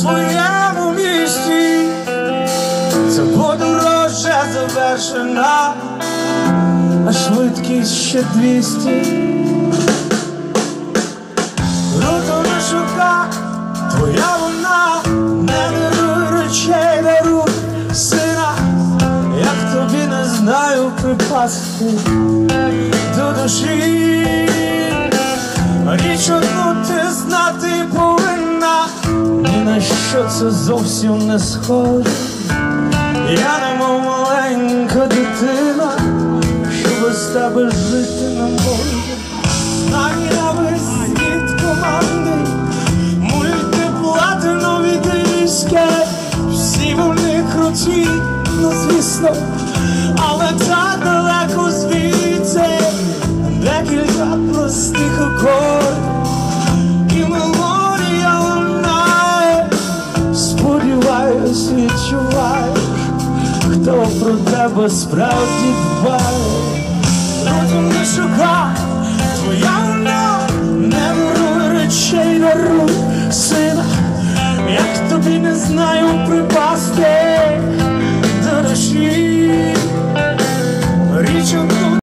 своєму місті. Це подорожжя завершена, а швидкість ще двісті. Руто не шукай, твоя вона, не даруй речей, даруй сина, як тобі не знаю припасти до душі. Річ одну ти знати на що це зовсім не схоже. Я немов маленька дитина, що без тебе жити не може. Знай на весь світ команди, мультиплатинові диски, всі вони круті, ну звісно, але так далеко звідси, декілька простих акордів, сподіваюсь, відчуваєш, хто про тебе справді дбає. Розум не шукай, твоя вона, не даруй речей, даруй сина, як тобі не знаю припасти до душі. Річ